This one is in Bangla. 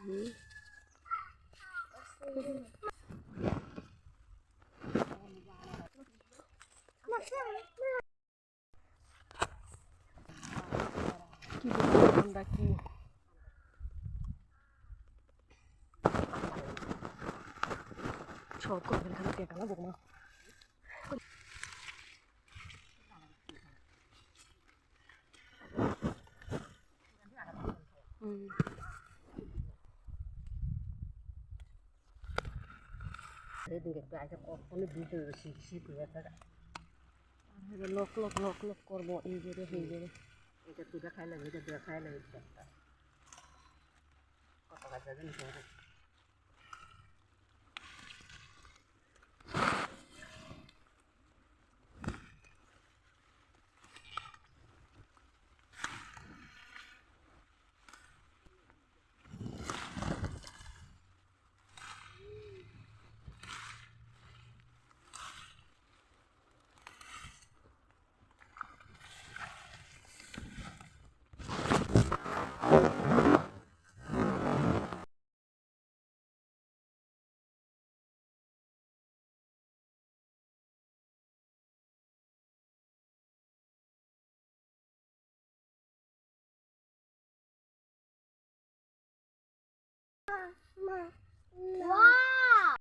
কি আমরা কি সব করবেন খালি টেকা না বৌমা হুম সেদিকে গাছে কখনো দিতে শীত হয়ে লক লক লক লক করব, এই জোরে সেই জোরে এটা তুই খাইলে এটা দেখাইলাম কত কাজ কত 妈妈。妈